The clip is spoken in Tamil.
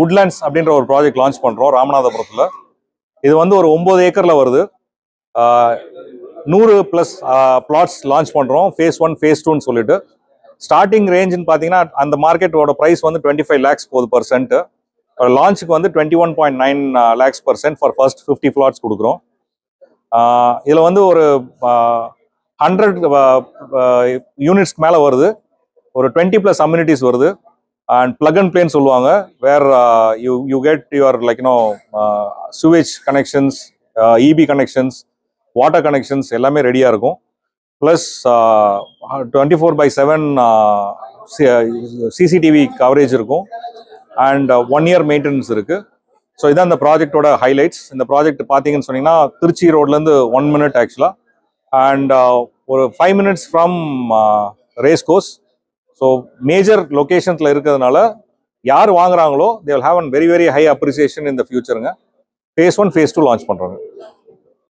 வுட்லேண்ட்ஸ் அப்படின்ற ஒரு ப்ராஜெக்ட் லான்ச் பண்ணுறோம் ராமநாதபுரத்தில். இது வந்து ஒரு ஒம்பது ஏக்கரில் வருது. நூறு ப்ளஸ் பிளாட்ஸ் லான்ச் பண்ணுறோம் ஃபேஸ் ஒன் ஃபேஸ் டூன்னு சொல்லிட்டு. ஸ்டார்டிங் ரேஞ்சுன்னு பார்த்தீங்கன்னா அந்த மார்க்கெட்டோட ப்ரைஸ் வந்து டுவெண்ட்டி ஃபைவ் லேக்ஸ் போகுது பர் சென்ட் லான்ச்சுக்கு வந்து twenty one point nine lakhs percent for first fifty flats கொடுக்குறோம். இதில் வந்து ஒரு ஹண்ட்ரட் யூனிட்ஸ்க்கு மேலே வருது. ஒரு டுவெண்ட்டி ப்ளஸ் அம்யூனிட்டிஸ் வருது. அண்ட் பிளக் அண்ட் பிளேன்னு சொல்லுவாங்க. Where you you get your like you know sewage connections EB connections water connections எல்லாமே ரெடியாக இருக்கும். Plus twenty four by seven CCTV coverage இருக்கும். அண்ட் ஒன் இயர் மெயின்டெனன்ஸ் இருக்குது ஸோ இதான் இந்த ப்ராஜெக்டோட ஹைலைட்ஸ் இந்த ப்ராஜெக்ட் பார்த்தீங்கன்னு சொன்னீங்கன்னா திருச்சி ரோட்லேருந்து ஒன் மினிட் ஆக்சுவலாக அண்ட் ஒரு five minutes from race course so major லொக்கேஷன்ஸில் இருக்கிறதுனால யார் வாங்குறாங்களோ they will have an very very high appreciation இந்த ஃபியூச்சருங்க phase one phase two launch பண்ணுறாங்க